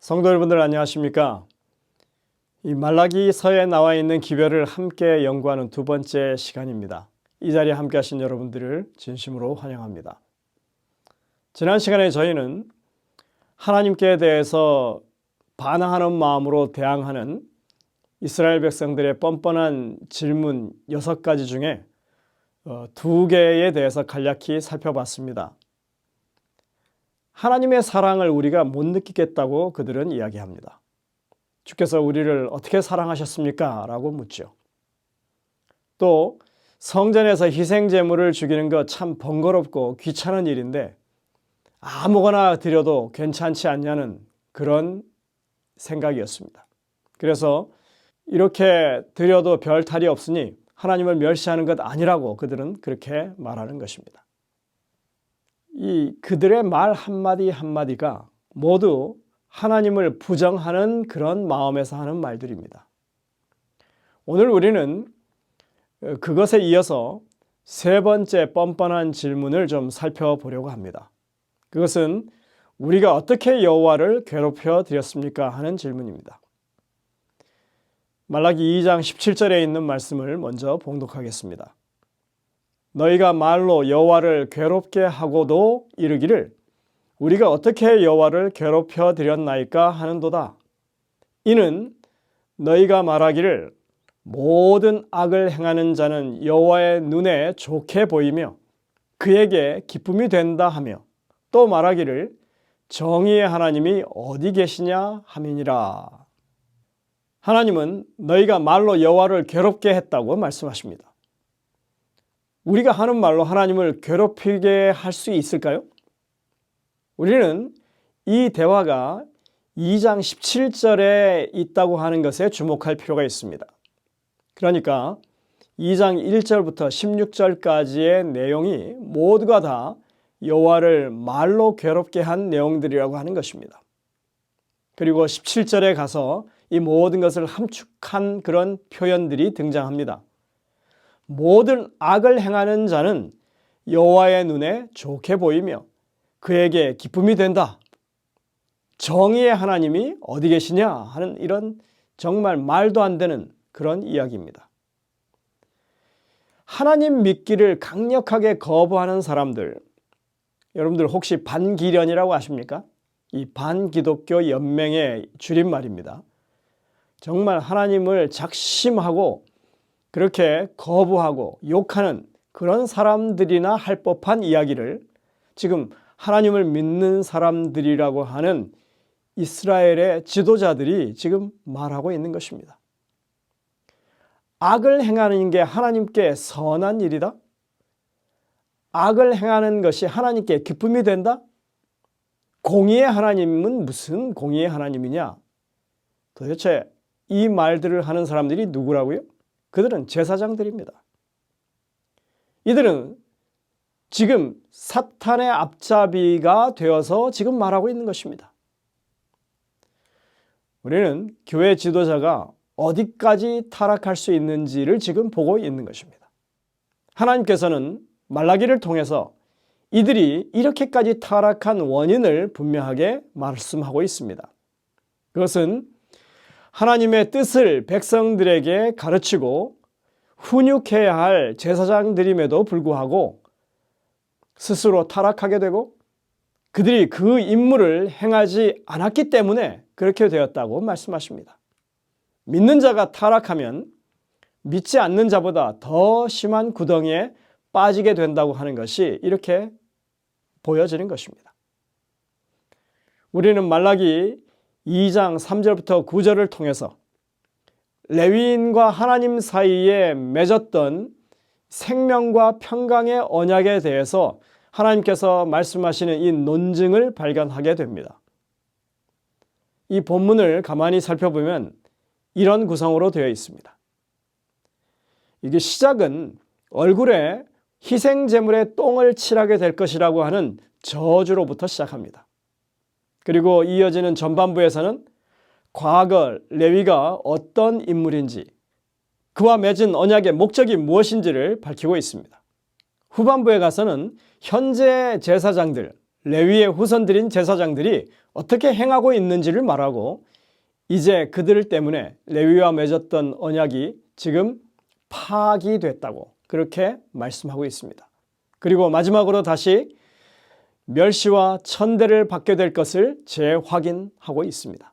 성도 여러분들 안녕하십니까? 이 말라기서에 나와 있는 기별을 함께 연구하는 두 번째 시간입니다. 이 자리에 함께 하신 여러분들을 진심으로 환영합니다. 지난 시간에 저희는 하나님께 대해서 반항하는 마음으로 대항하는 이스라엘 백성들의 뻔뻔한 질문 여섯 가지 중에 어, 두 개에 대해서 간략히 살펴봤습니다. 하나님의 사랑을 우리가 못 느끼겠다고 그들은 이야기합니다. 주께서 우리를 어떻게 사랑하셨습니까? 라고 묻죠. 또 성전에서 희생 제물을 죽이는 것 참 번거롭고 귀찮은 일인데 아무거나 드려도 괜찮지 않냐는 그런 생각이었습니다. 그래서 이렇게 드려도 별 탈이 없으니 하나님을 멸시하는 것 아니라고 그들은 그렇게 말하는 것입니다. 이 그들의 말 한마디 한마디가 모두 하나님을 부정하는 그런 마음에서 하는 말들입니다. 오늘 우리는 그것에 이어서 세 번째 뻔뻔한 질문을 좀 살펴보려고 합니다. 그것은 우리가 어떻게 여호와를 괴롭혀 드렸습니까 하는 질문입니다. 말라기 2장 17절에 있는 말씀을 먼저 봉독하겠습니다. 너희가 말로 여호와를 괴롭게 하고도 이르기를 우리가 어떻게 여호와를 괴롭혀 드렸나이까 하는도다. 이는 너희가 말하기를 모든 악을 행하는 자는 여호와의 눈에 좋게 보이며 그에게 기쁨이 된다 하며 또 말하기를 정의의 하나님이 어디 계시냐 함이니라. 하나님은 너희가 말로 여호와를 괴롭게 했다고 말씀하십니다. 우리가 하는 말로 하나님을 괴롭히게 할 수 있을까요? 우리는 이 대화가 2장 17절에 있다고 하는 것에 주목할 필요가 있습니다. 그러니까 2장 1절부터 16절까지의 내용이 모두가 다 여호와를 말로 괴롭게 한 내용들이라고 하는 것입니다. 그리고 17절에 가서 이 모든 것을 함축한 그런 표현들이 등장합니다. 모든 악을 행하는 자는 여호와의 눈에 좋게 보이며 그에게 기쁨이 된다. 정의의 하나님이 어디 계시냐 하는 이런 정말 말도 안 되는 그런 이야기입니다. 하나님 믿기를 강력하게 거부하는 사람들, 여러분들 혹시 반기련이라고 아십니까? 이 반기독교 연맹의 줄임말입니다. 정말 하나님을 작심하고 그렇게 거부하고 욕하는 그런 사람들이나 할 법한 이야기를 지금 하나님을 믿는 사람들이라고 하는 이스라엘의 지도자들이 지금 말하고 있는 것입니다. 악을 행하는 게 하나님께 선한 일이다? 악을 행하는 것이 하나님께 기쁨이 된다? 공의의 하나님은 무슨 공의의 하나님이냐? 도대체 이 말들을 하는 사람들이 누구라고요? 그들은 제사장들입니다. 이들은 지금 사탄의 앞잡이가 되어서 지금 말하고 있는 것입니다. 우리는 교회 지도자가 어디까지 타락할 수 있는지를 지금 보고 있는 것입니다. 하나님께서는 말라기를 통해서 이들이 이렇게까지 타락한 원인을 분명하게 말씀하고 있습니다. 그것은 하나님의 뜻을 백성들에게 가르치고 훈육해야 할 제사장들임에도 불구하고 스스로 타락하게 되고 그들이 그 임무를 행하지 않았기 때문에 그렇게 되었다고 말씀하십니다. 믿는 자가 타락하면 믿지 않는 자보다 더 심한 구덩이에 빠지게 된다고 하는 것이 이렇게 보여지는 것입니다. 우리는 말라기 2장 3절부터 9절을 통해서 레위인과 하나님 사이에 맺었던 생명과 평강의 언약에 대해서 하나님께서 말씀하시는 이 논증을 발견하게 됩니다. 이 본문을 가만히 살펴보면 이런 구성으로 되어 있습니다. 이게 시작은 얼굴에 희생 제물의 똥을 칠하게 될 것이라고 하는 저주로부터 시작합니다. 그리고 이어지는 전반부에서는 과거 레위가 어떤 인물인지 그와 맺은 언약의 목적이 무엇인지를 밝히고 있습니다. 후반부에 가서는 현재 제사장들 레위의 후손들인 제사장들이 어떻게 행하고 있는지를 말하고 이제 그들 때문에 레위와 맺었던 언약이 지금 파기됐다고 그렇게 말씀하고 있습니다. 그리고 마지막으로 다시 멸시와 천대를 받게 될 것을 재확인하고 있습니다.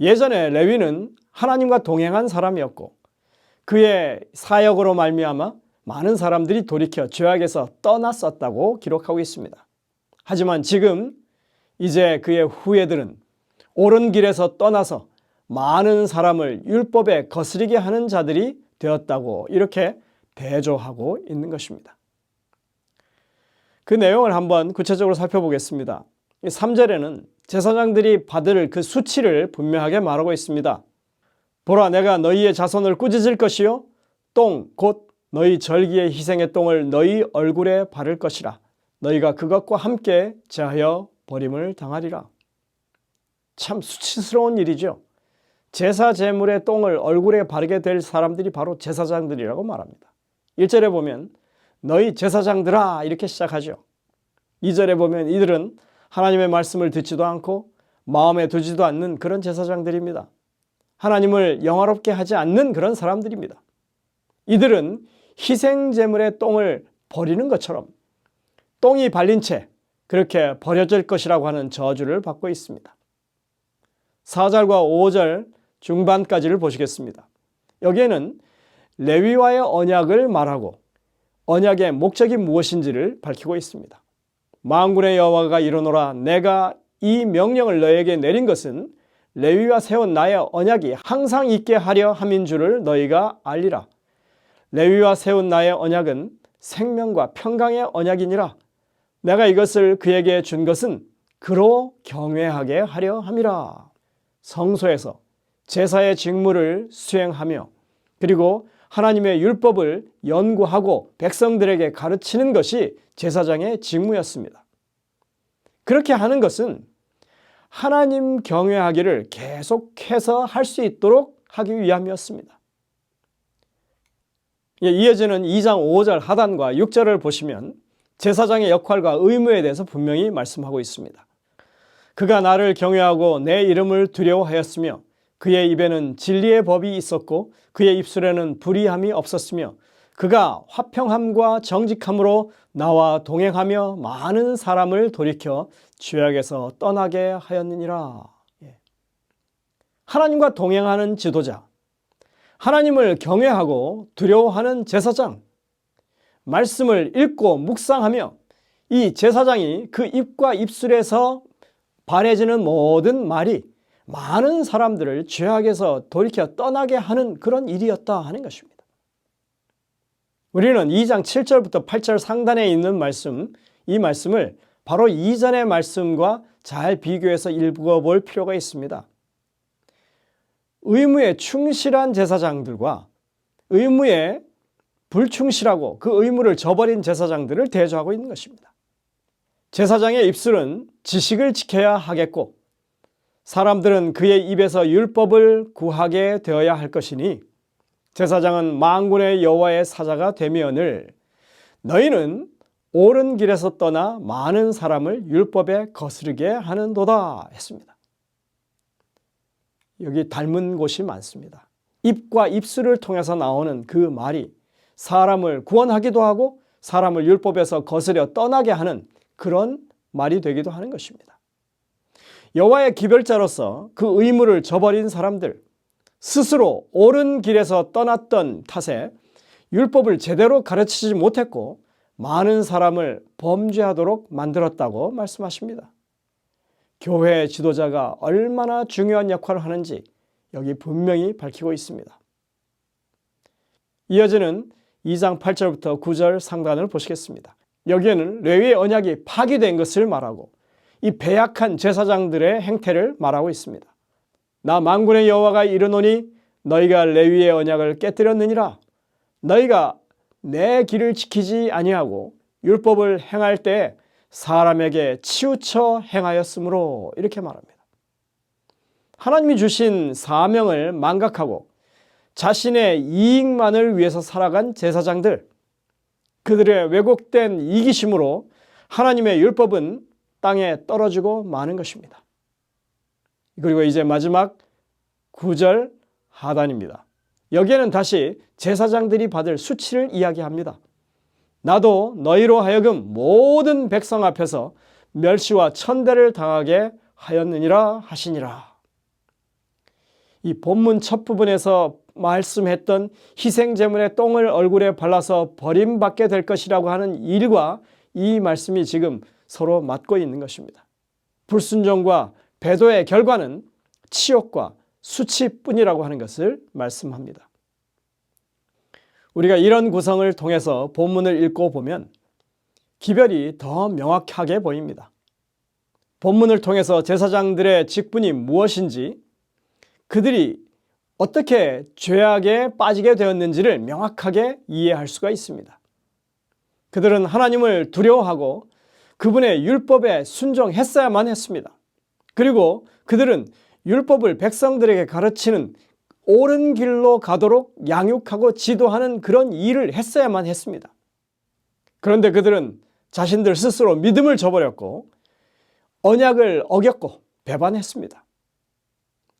예전에 레위는 하나님과 동행한 사람이었고 그의 사역으로 말미암아 많은 사람들이 돌이켜 죄악에서 떠났었다고 기록하고 있습니다. 하지만 지금 이제 그의 후예들은 옳은 길에서 떠나서 많은 사람을 율법에 거스리게 하는 자들이 되었다고 이렇게 대조하고 있는 것입니다. 그 내용을 한번 구체적으로 살펴보겠습니다. 3절에는 제사장들이 받을 그 수치를 분명하게 말하고 있습니다. 보라 내가 너희의 자손을 꾸짖을 것이요 똥 곧 너희 절기의 희생의 똥을 너희 얼굴에 바를 것이라 너희가 그것과 함께 제하여 버림을 당하리라. 참 수치스러운 일이죠. 제사 제물의 똥을 얼굴에 바르게 될 사람들이 바로 제사장들이라고 말합니다. 1절에 보면 너희 제사장들아 이렇게 시작하죠. 2절에 보면 이들은 하나님의 말씀을 듣지도 않고 마음에 두지도 않는 그런 제사장들입니다. 하나님을 영화롭게 하지 않는 그런 사람들입니다. 이들은 희생 제물의 똥을 버리는 것처럼 똥이 발린 채 그렇게 버려질 것이라고 하는 저주를 받고 있습니다. 4절과 5절 중반까지를 보시겠습니다. 여기에는 레위와의 언약을 말하고 언약의 목적이 무엇인지를 밝히고 있습니다. 만군의 여호와가 이르노라 내가 이 명령을 너에게 내린 것은 레위와 세운 나의 언약이 항상 있게 하려 함인 줄을 너희가 알리라. 레위와 세운 나의 언약은 생명과 평강의 언약이니라. 내가 이것을 그에게 준 것은 그로 경외하게 하려 함이라. 성소에서 제사의 직무를 수행하며 그리고 하나님의 율법을 연구하고 백성들에게 가르치는 것이 제사장의 직무였습니다. 그렇게 하는 것은 하나님 경외하기를 계속해서 할 수 있도록 하기 위함이었습니다. 예, 이어지는 2장 5절 하단과 6절을 보시면 제사장의 역할과 의무에 대해서 분명히 말씀하고 있습니다. 그가 나를 경외하고 내 이름을 두려워하였으며 그의 입에는 진리의 법이 있었고 그의 입술에는 불의함이 없었으며 그가 화평함과 정직함으로 나와 동행하며 많은 사람을 돌이켜 죄악에서 떠나게 하였느니라. 예. 하나님과 동행하는 지도자, 하나님을 경외하고 두려워하는 제사장, 말씀을 읽고 묵상하며 이 제사장이 그 입과 입술에서 발해지는 모든 말이 많은 사람들을 죄악에서 돌이켜 떠나게 하는 그런 일이었다 하는 것입니다. 우리는 2장 7절부터 8절 상단에 있는 말씀, 이 말씀을 바로 이전의 말씀과 잘 비교해서 읽어볼 필요가 있습니다. 의무에 충실한 제사장들과 의무에 불충실하고 그 의무를 저버린 제사장들을 대조하고 있는 것입니다. 제사장의 입술은 지식을 지켜야 하겠고 사람들은 그의 입에서 율법을 구하게 되어야 할 것이니 제사장은 만군의 여호와의 사자가 되면을 너희는 옳은 길에서 떠나 많은 사람을 율법에 거스르게 하는도다 했습니다. 여기 닮은 곳이 많습니다. 입과 입술을 통해서 나오는 그 말이 사람을 구원하기도 하고 사람을 율법에서 거스려 떠나게 하는 그런 말이 되기도 하는 것입니다. 여호와의 기별자로서 그 의무를 저버린 사람들 스스로 옳은 길에서 떠났던 탓에 율법을 제대로 가르치지 못했고 많은 사람을 범죄하도록 만들었다고 말씀하십니다. 교회 지도자가 얼마나 중요한 역할을 하는지 여기 분명히 밝히고 있습니다. 이어지는 2장 8절부터 9절 상단을 보시겠습니다. 여기에는 레위의 언약이 파기된 것을 말하고 이 배약한 제사장들의 행태를 말하고 있습니다. 나 만군의 여호와가 이르노니 너희가 레위의 언약을 깨뜨렸느니라 너희가 내 길을 지키지 아니하고 율법을 행할 때 사람에게 치우쳐 행하였으므로 이렇게 말합니다. 하나님이 주신 사명을 망각하고 자신의 이익만을 위해서 살아간 제사장들 그들의 왜곡된 이기심으로 하나님의 율법은 땅에 떨어지고 마는 것입니다. 그리고 이제 마지막 9절 하단입니다. 여기에는 다시 제사장들이 받을 수치를 이야기합니다. 나도 너희로 하여금 모든 백성 앞에서 멸시와 천대를 당하게 하였느니라 하시니라. 이 본문 첫 부분에서 말씀했던 희생제물의 똥을 얼굴에 발라서 버림받게 될 것이라고 하는 일과 이 말씀이 지금 서로 맞고 있는 것입니다. 불순종과 배도의 결과는 치욕과 수치뿐이라고 하는 것을 말씀합니다. 우리가 이런 구성을 통해서 본문을 읽고 보면 기별이 더 명확하게 보입니다. 본문을 통해서 제사장들의 직분이 무엇인지 그들이 어떻게 죄악에 빠지게 되었는지를 명확하게 이해할 수가 있습니다. 그들은 하나님을 두려워하고 그분의 율법에 순종했어야만 했습니다. 그리고 그들은 율법을 백성들에게 가르치는 옳은 길로 가도록 양육하고 지도하는 그런 일을 했어야만 했습니다. 그런데 그들은 자신들 스스로 믿음을 저버렸고 언약을 어겼고 배반했습니다.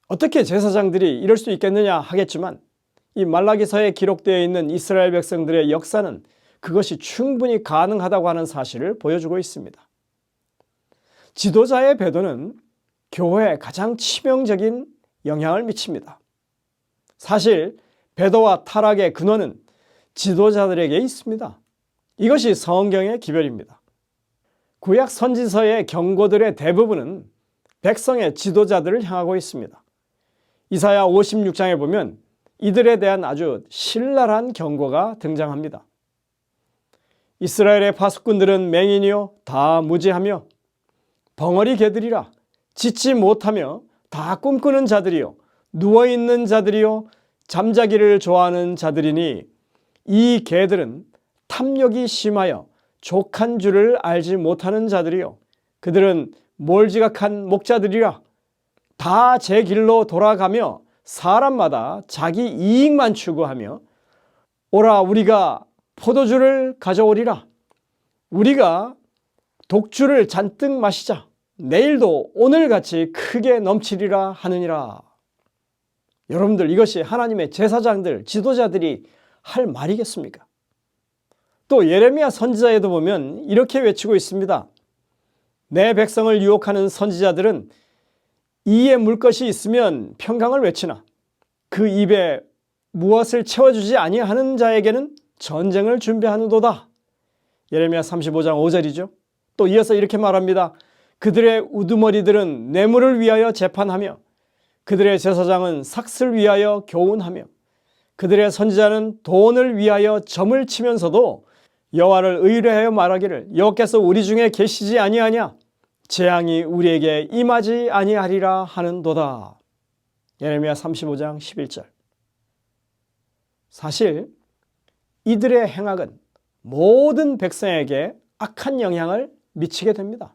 어떻게 제사장들이 이럴 수 있겠느냐 하겠지만 이 말라기서에 기록되어 있는 이스라엘 백성들의 역사는 그것이 충분히 가능하다고 하는 사실을 보여주고 있습니다. 지도자의 배도는 교회에 가장 치명적인 영향을 미칩니다. 사실 배도와 타락의 근원은 지도자들에게 있습니다. 이것이 성경의 기별입니다. 구약 선지서의 경고들의 대부분은 백성의 지도자들을 향하고 있습니다. 이사야 56장에 보면 이들에 대한 아주 신랄한 경고가 등장합니다. 이스라엘의 파수꾼들은 맹인이요 다 무지하며 벙어리 개들이라 짓지 못하며 다 꿈꾸는 자들이요 누워 있는 자들이요 잠자기를 좋아하는 자들이니 이 개들은 탐욕이 심하여 족한 줄을 알지 못하는 자들이요 그들은 몰지각한 목자들이라 다 제 길로 돌아가며 사람마다 자기 이익만 추구하며 오라 우리가 포도주를 가져오리라 우리가 독주를 잔뜩 마시자 내일도 오늘같이 크게 넘치리라 하느니라 여러분들 이것이 하나님의 제사장들 지도자들이 할 말이겠습니까? 또 예레미야 선지자에도 보면 이렇게 외치고 있습니다. 내 백성을 유혹하는 선지자들은 이에 물 것이 있으면 평강을 외치나 그 입에 무엇을 채워주지 아니하는 자에게는 전쟁을 준비하는도다. 예레미야 35장 5절이죠. 또 이어서 이렇게 말합니다. 그들의 우두머리들은 뇌물을 위하여 재판하며 그들의 제사장은 삭슬 위하여 교훈하며 그들의 선지자는 돈을 위하여 점을 치면서도 여호와를 의뢰하여 말하기를 여호께서 우리 중에 계시지 아니하냐 재앙이 우리에게 임하지 아니하리라 하는도다. 예레미야 35장 11절. 사실 이들의 행악은 모든 백성에게 악한 영향을 미치게 됩니다.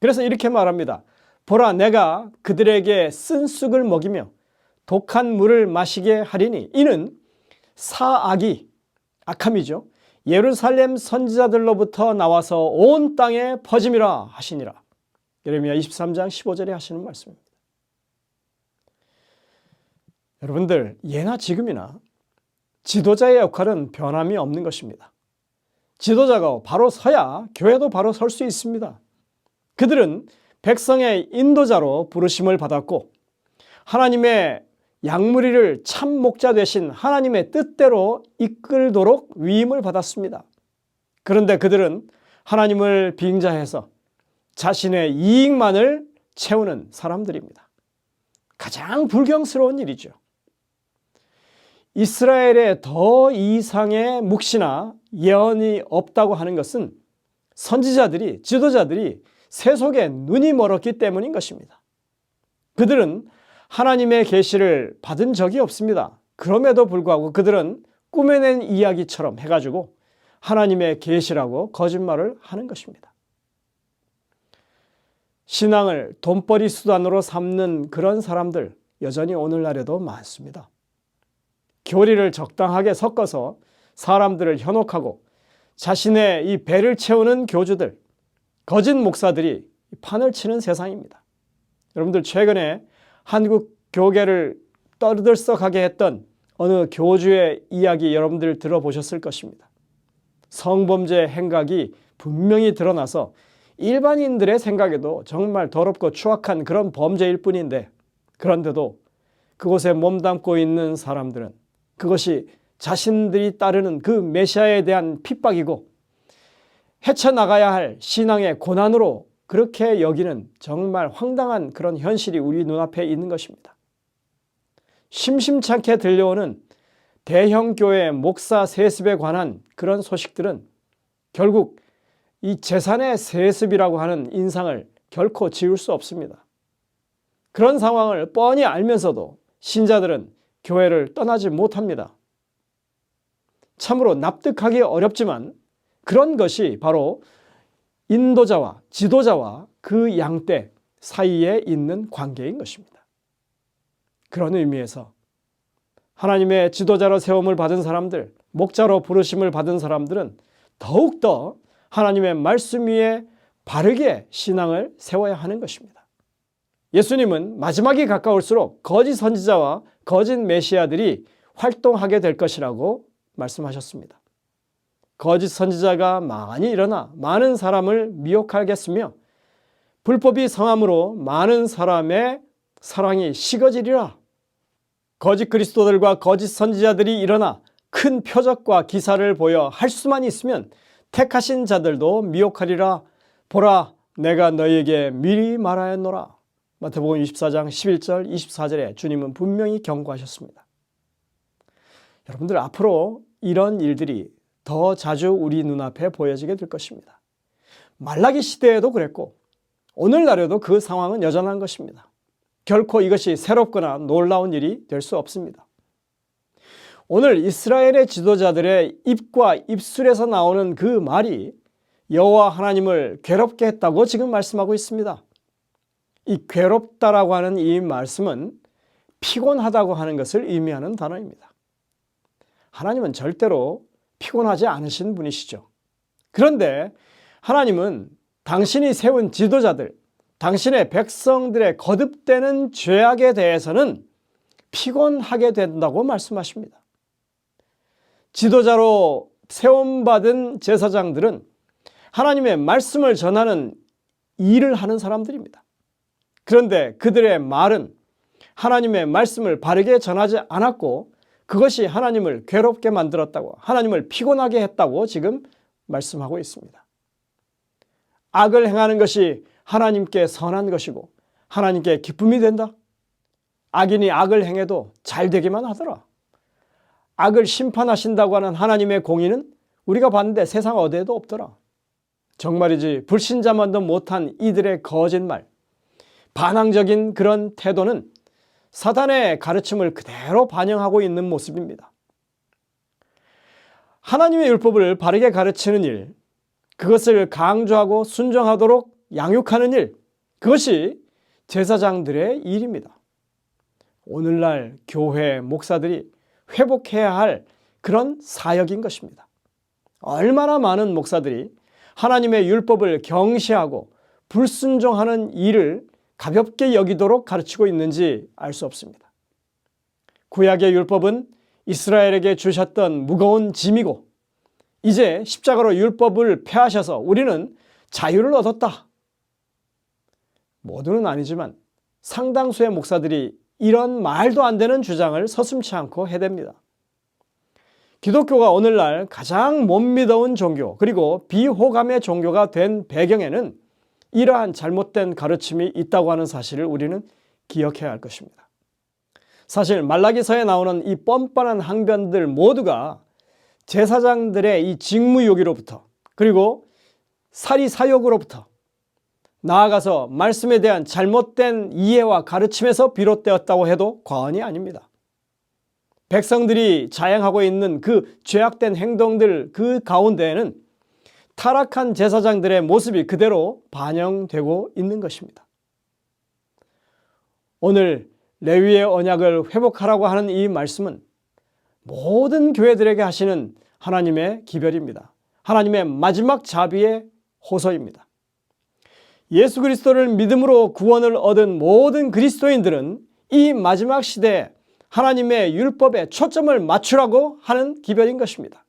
그래서 이렇게 말합니다. 보라 내가 그들에게 쓴 쑥을 먹이며 독한 물을 마시게 하리니 이는 사악이 악함이죠. 예루살렘 선지자들로부터 나와서 온 땅에 퍼짐이라 하시니라. 예레미야 23장 15절에 하시는 말씀입니다. 여러분들 예나 지금이나 지도자의 역할은 변함이 없는 것입니다. 지도자가 바로 서야 교회도 바로 설 수 있습니다. 그들은 백성의 인도자로 부르심을 받았고 하나님의 양무리를 참 목자 되신 하나님의 뜻대로 이끌도록 위임을 받았습니다. 그런데 그들은 하나님을 빙자해서 자신의 이익만을 채우는 사람들입니다. 가장 불경스러운 일이죠. 이스라엘에 더 이상의 묵시나 예언이 없다고 하는 것은 선지자들이, 지도자들이 세속에 눈이 멀었기 때문인 것입니다. 그들은 하나님의 계시를 받은 적이 없습니다. 그럼에도 불구하고 그들은 꾸며낸 이야기처럼 해가지고 하나님의 계시라고 거짓말을 하는 것입니다. 신앙을 돈벌이 수단으로 삼는 그런 사람들 여전히 오늘날에도 많습니다. 교리를 적당하게 섞어서 사람들을 현혹하고 자신의 이 배를 채우는 교주들 거짓 목사들이 판을 치는 세상입니다. 여러분들 최근에 한국 교계를 떠들썩하게 했던 어느 교주의 이야기 여러분들 들어보셨을 것입니다. 성범죄 행각이 분명히 드러나서 일반인들의 생각에도 정말 더럽고 추악한 그런 범죄일 뿐인데 그런데도 그곳에 몸담고 있는 사람들은 그것이 자신들이 따르는 그 메시아에 대한 핍박이고 헤쳐나가야 할 신앙의 고난으로 그렇게 여기는 정말 황당한 그런 현실이 우리 눈앞에 있는 것입니다. 심심찮게 들려오는 대형 교회 목사 세습에 관한 그런 소식들은 결국 이 재산의 세습이라고 하는 인상을 결코 지울 수 없습니다. 그런 상황을 뻔히 알면서도 신자들은 교회를 떠나지 못합니다. 참으로 납득하기 어렵지만 그런 것이 바로 인도자와 지도자와 그 양떼 사이에 있는 관계인 것입니다. 그런 의미에서 하나님의 지도자로 세움을 받은 사람들, 목자로 부르심을 받은 사람들은 더욱더 하나님의 말씀 위에 바르게 신앙을 세워야 하는 것입니다. 예수님은 마지막이 가까울수록 거짓 선지자와 거짓 메시아들이 활동하게 될 것이라고 말씀하셨습니다. 거짓 선지자가 많이 일어나 많은 사람을 미혹하겠으며 불법이 성함으로 많은 사람의 사랑이 식어지리라. 거짓 그리스도들과 거짓 선지자들이 일어나 큰 표적과 기사를 보여 할 수만 있으면 택하신 자들도 미혹하리라. 보라, 내가 너희에게 미리 말하였노라. 마태복음 24장 11절 24절에 주님은 분명히 경고하셨습니다. 여러분들 앞으로 이런 일들이 더 자주 우리 눈앞에 보여지게 될 것입니다. 말라기 시대에도 그랬고 오늘날에도 그 상황은 여전한 것입니다. 결코 이것이 새롭거나 놀라운 일이 될 수 없습니다. 오늘 이스라엘의 지도자들의 입과 입술에서 나오는 그 말이 여호와 하나님을 괴롭게 했다고 지금 말씀하고 있습니다. 이 괴롭다라고 하는 이 말씀은 피곤하다고 하는 것을 의미하는 단어입니다. 하나님은 절대로 피곤하지 않으신 분이시죠. 그런데 하나님은 당신이 세운 지도자들, 당신의 백성들의 거듭되는 죄악에 대해서는 피곤하게 된다고 말씀하십니다. 지도자로 세움받은 제사장들은 하나님의 말씀을 전하는 일을 하는 사람들입니다. 그런데 그들의 말은 하나님의 말씀을 바르게 전하지 않았고 그것이 하나님을 괴롭게 만들었다고 하나님을 피곤하게 했다고 지금 말씀하고 있습니다. 악을 행하는 것이 하나님께 선한 것이고 하나님께 기쁨이 된다. 악인이 악을 행해도 잘 되기만 하더라. 악을 심판하신다고 하는 하나님의 공의는 우리가 봤는데 세상 어디에도 없더라. 정말이지 불신자만도 못한 이들의 거짓말, 반항적인 그런 태도는 사단의 가르침을 그대로 반영하고 있는 모습입니다. 하나님의 율법을 바르게 가르치는 일, 그것을 강조하고 순종하도록 양육하는 일, 그것이 제사장들의 일입니다. 오늘날 교회 목사들이 회복해야 할 그런 사역인 것입니다. 얼마나 많은 목사들이 하나님의 율법을 경시하고 불순종하는 일을 가볍게 여기도록 가르치고 있는지 알 수 없습니다. 구약의 율법은 이스라엘에게 주셨던 무거운 짐이고 이제 십자가로 율법을 폐하셔서 우리는 자유를 얻었다. 모두는 아니지만 상당수의 목사들이 이런 말도 안 되는 주장을 서슴치 않고 해댑니다. 기독교가 오늘날 가장 못 믿어온 종교 그리고 비호감의 종교가 된 배경에는 이러한 잘못된 가르침이 있다고 하는 사실을 우리는 기억해야 할 것입니다. 사실 말라기서에 나오는 이 뻔뻔한 항변들 모두가 제사장들의 이 직무요기로부터 그리고 사리 사욕으로부터 나아가서 말씀에 대한 잘못된 이해와 가르침에서 비롯되었다고 해도 과언이 아닙니다. 백성들이 자행하고 있는 그 죄악된 행동들 그 가운데에는 타락한 제사장들의 모습이 그대로 반영되고 있는 것입니다. 오늘 레위의 언약을 회복하라고 하는 이 말씀은 모든 교회들에게 하시는 하나님의 기별입니다. 하나님의 마지막 자비의 호소입니다. 예수 그리스도를 믿음으로 구원을 얻은 모든 그리스도인들은 이 마지막 시대에 하나님의 율법에 초점을 맞추라고 하는 기별인 것입니다.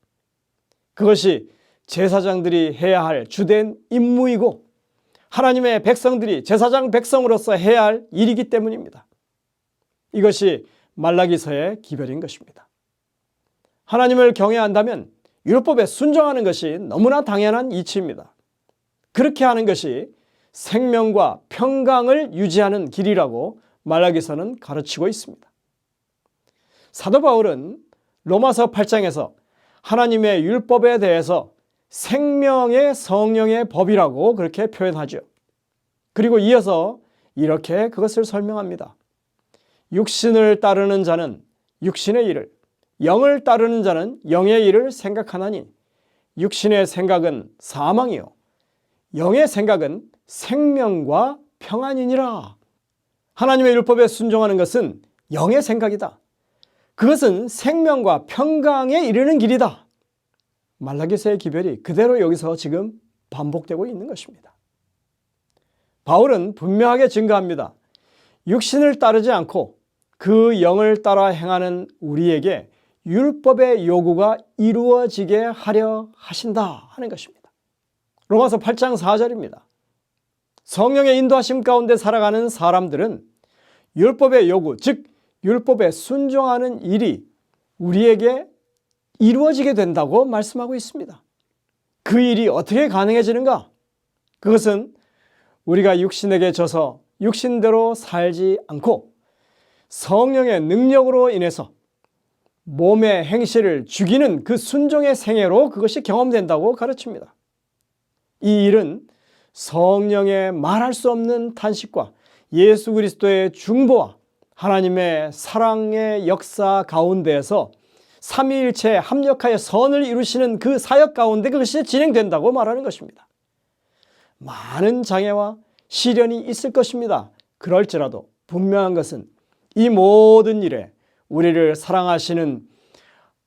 그것이 제사장들이 해야 할 주된 임무이고 하나님의 백성들이 제사장 백성으로서 해야 할 일이기 때문입니다. 이것이 말라기서의 기별인 것입니다. 하나님을 경외한다면 율법에 순종하는 것이 너무나 당연한 이치입니다. 그렇게 하는 것이 생명과 평강을 유지하는 길이라고 말라기서는 가르치고 있습니다. 사도 바울은 로마서 8장에서 하나님의 율법에 대해서 생명의 성령의 법이라고 그렇게 표현하죠. 그리고 이어서 이렇게 그것을 설명합니다. 육신을 따르는 자는 육신의 일을, 영을 따르는 자는 영의 일을 생각하나니 육신의 생각은 사망이요. 영의 생각은 생명과 평안이니라. 하나님의 율법에 순종하는 것은 영의 생각이다. 그것은 생명과 평강에 이르는 길이다. 말라기서의 기별이 그대로 여기서 지금 반복되고 있는 것입니다. 바울은 분명하게 증거합니다. 육신을 따르지 않고 그 영을 따라 행하는 우리에게 율법의 요구가 이루어지게 하려 하신다 하는 것입니다. 로마서 8장 4절입니다. 성령의 인도하심 가운데 살아가는 사람들은 율법의 요구, 즉 율법에 순종하는 일이 우리에게 이루어지게 된다고 말씀하고 있습니다. 그 일이 어떻게 가능해지는가? 그것은 우리가 육신에게 져서 육신대로 살지 않고 성령의 능력으로 인해서 몸의 행실을 죽이는 그 순종의 생애로 그것이 경험된다고 가르칩니다. 이 일은 성령의 말할 수 없는 탄식과 예수 그리스도의 중보와 하나님의 사랑의 역사 가운데에서 삼위일체 합력하여 선을 이루시는 그 사역 가운데 그것이 진행된다고 말하는 것입니다. 많은 장애와 시련이 있을 것입니다. 그럴지라도 분명한 것은 이 모든 일에 우리를 사랑하시는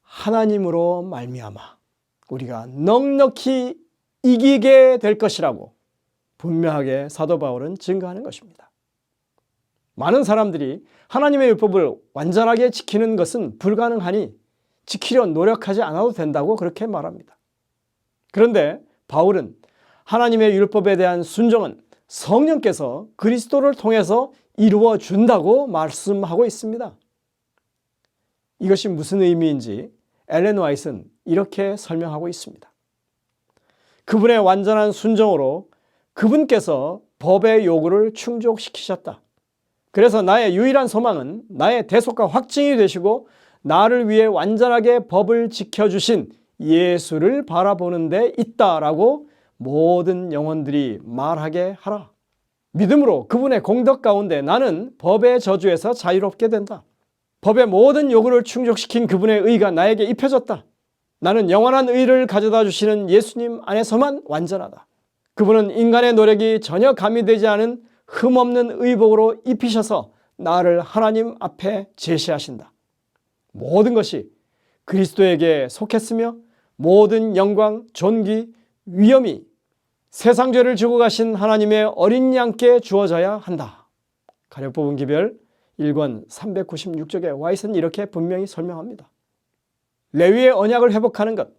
하나님으로 말미암아 우리가 넉넉히 이기게 될 것이라고 분명하게 사도 바울은 증거하는 것입니다. 많은 사람들이 하나님의 율법을 완전하게 지키는 것은 불가능하니 지키려 노력하지 않아도 된다고 그렇게 말합니다. 그런데 바울은 하나님의 율법에 대한 순종은 성령께서 그리스도를 통해서 이루어 준다고 말씀하고 있습니다. 이것이 무슨 의미인지 엘렌 와이트는 이렇게 설명하고 있습니다. 그분의 완전한 순종으로 그분께서 법의 요구를 충족시키셨다. 그래서 나의 유일한 소망은 나의 대속과 확증이 되시고 나를 위해 완전하게 법을 지켜주신 예수를 바라보는 데 있다라고 모든 영혼들이 말하게 하라. 믿음으로 그분의 공덕 가운데 나는 법의 저주에서 자유롭게 된다. 법의 모든 요구를 충족시킨 그분의 의가 나에게 입혀졌다. 나는 영원한 의를 가져다 주시는 예수님 안에서만 완전하다. 그분은 인간의 노력이 전혀 가미되지 않은 흠없는 의복으로 입히셔서 나를 하나님 앞에 제시하신다. 모든 것이 그리스도에게 속했으며 모든 영광, 존귀, 위엄이 세상 죄를 주고 가신 하나님의 어린 양께 주어져야 한다. 가력 부분 기별 1권 396쪽에 와이슨 이렇게 분명히 설명합니다. 레위의 언약을 회복하는 것,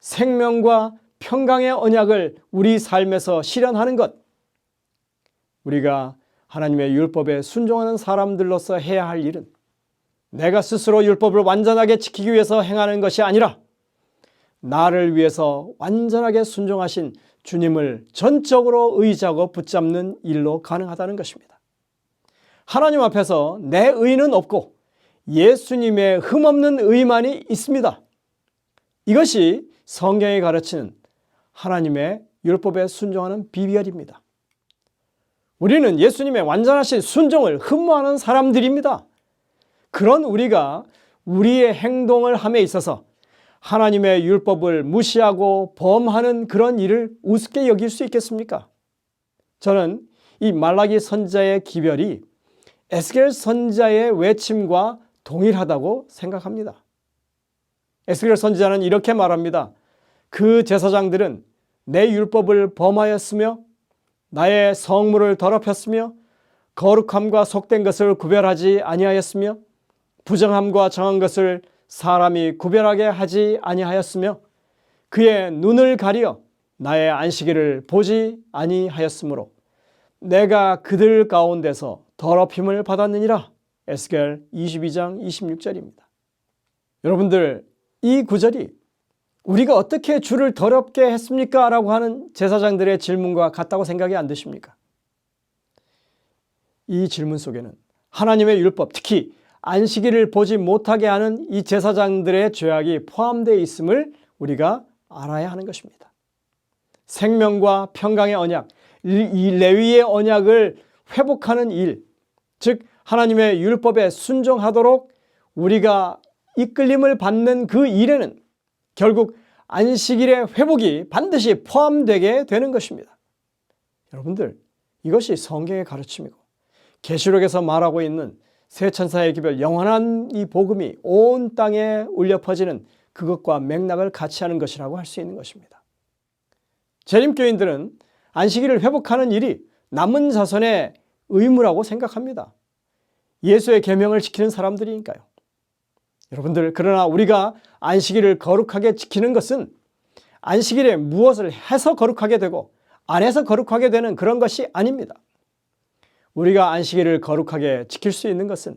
생명과 평강의 언약을 우리 삶에서 실현하는 것, 우리가 하나님의 율법에 순종하는 사람들로서 해야 할 일은 내가 스스로 율법을 완전하게 지키기 위해서 행하는 것이 아니라 나를 위해서 완전하게 순종하신 주님을 전적으로 의지하고 붙잡는 일로 가능하다는 것입니다. 하나님 앞에서 내 의는 없고 예수님의 흠없는 의만이 있습니다. 이것이 성경이 가르치는 하나님의 율법에 순종하는 비결입니다. 우리는 예수님의 완전하신 순종을 흠모하는 사람들입니다. 그런 우리가 우리의 행동을 함에 있어서 하나님의 율법을 무시하고 범하는 그런 일을 우습게 여길 수 있겠습니까? 저는 이 말라기 선자의 기별이 에스겔 선자의 외침과 동일하다고 생각합니다. 에스겔 선지자는 이렇게 말합니다. 그 제사장들은 내 율법을 범하였으며 나의 성물을 더럽혔으며 거룩함과 속된 것을 구별하지 아니하였으며 부정함과 정한 것을 사람이 구별하게 하지 아니하였으며 그의 눈을 가리어 나의 안식일을 보지 아니하였으므로 내가 그들 가운데서 더럽힘을 받았느니라. 에스겔 22장 26절입니다. 여러분들 이 구절이 우리가 어떻게 주를 더럽게 했습니까? 라고 하는 제사장들의 질문과 같다고 생각이 안 드십니까? 이 질문 속에는 하나님의 율법, 특히 안식일을 보지 못하게 하는 이 제사장들의 죄악이 포함되어 있음을 우리가 알아야 하는 것입니다. 생명과 평강의 언약, 이 레위의 언약을 회복하는 일, 즉 하나님의 율법에 순종하도록 우리가 이끌림을 받는 그 일에는 결국 안식일의 회복이 반드시 포함되게 되는 것입니다. 여러분들, 이것이 성경의 가르침이고 계시록에서 말하고 있는 새 천사의 기별 영원한 이 복음이 온 땅에 울려 퍼지는 그것과 맥락을 같이 하는 것이라고 할 수 있는 것입니다. 재림교인들은 안식일을 회복하는 일이 남은 자손의 의무라고 생각합니다. 예수의 계명을 지키는 사람들이니까요. 여러분들 그러나 우리가 안식일을 거룩하게 지키는 것은 안식일에 무엇을 해서 거룩하게 되고 안 해서 거룩하게 되는 그런 것이 아닙니다. 우리가 안식일을 거룩하게 지킬 수 있는 것은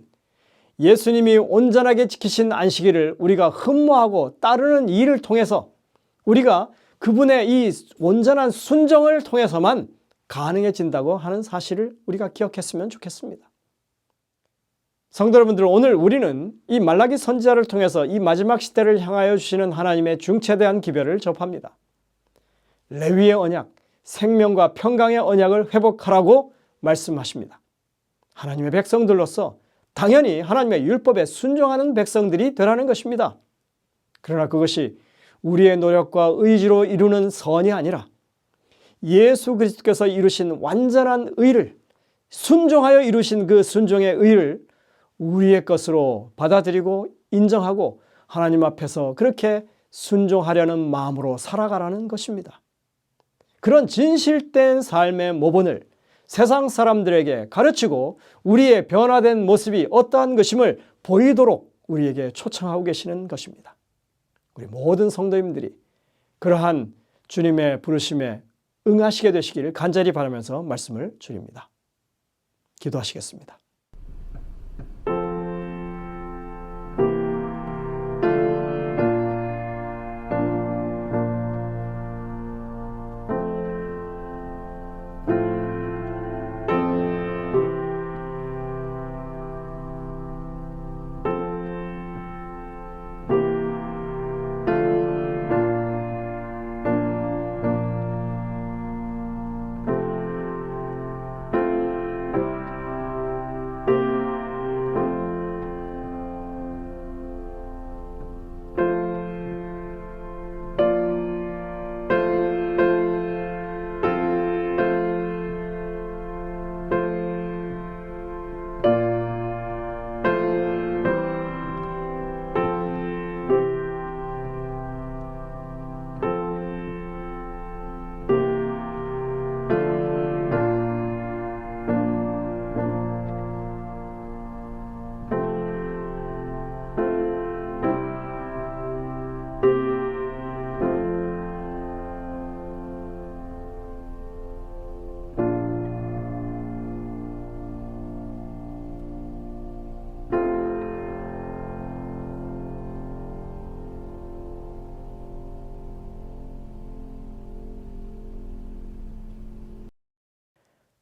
예수님이 온전하게 지키신 안식일을 우리가 흠모하고 따르는 일을 통해서 우리가 그분의 이 온전한 순정을 통해서만 가능해진다고 하는 사실을 우리가 기억했으면 좋겠습니다. 성도 여러분들 오늘 우리는 이 말라기 선지자를 통해서 이 마지막 시대를 향하여 주시는 하나님의 중체대한 기별을 접합니다. 레위의 언약, 생명과 평강의 언약을 회복하라고 말씀하십니다. 하나님의 백성들로서 당연히 하나님의 율법에 순종하는 백성들이 되라는 것입니다. 그러나 그것이 우리의 노력과 의지로 이루는 선이 아니라 예수 그리스도께서 이루신 완전한 의를 순종하여 이루신 그 순종의 의를 우리의 것으로 받아들이고 인정하고 하나님 앞에서 그렇게 순종하려는 마음으로 살아가라는 것입니다. 그런 진실된 삶의 모본을 세상 사람들에게 가르치고 우리의 변화된 모습이 어떠한 것임을 보이도록 우리에게 초청하고 계시는 것입니다. 우리 모든 성도님들이 그러한 주님의 부르심에 응하시게 되시기를 간절히 바라면서 말씀을 드립니다. 기도하시겠습니다.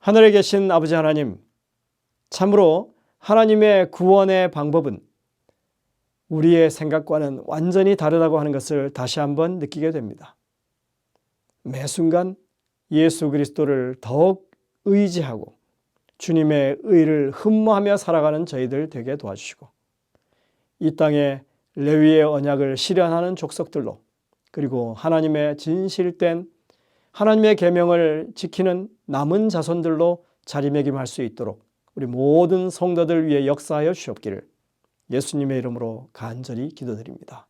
하늘에 계신 아버지 하나님, 참으로 하나님의 구원의 방법은 우리의 생각과는 완전히 다르다고 하는 것을 다시 한번 느끼게 됩니다. 매 순간 예수 그리스도를 더욱 의지하고 주님의 의를 흠모하며 살아가는 저희들 되게 도와주시고 이 땅에 레위의 언약을 실현하는 족속들로 그리고 하나님의 진실된 하나님의 계명을 지키는 남은 자손들로 자리매김할 수 있도록 우리 모든 성도들 위해 역사하여 주옵기를 예수님의 이름으로 간절히 기도드립니다.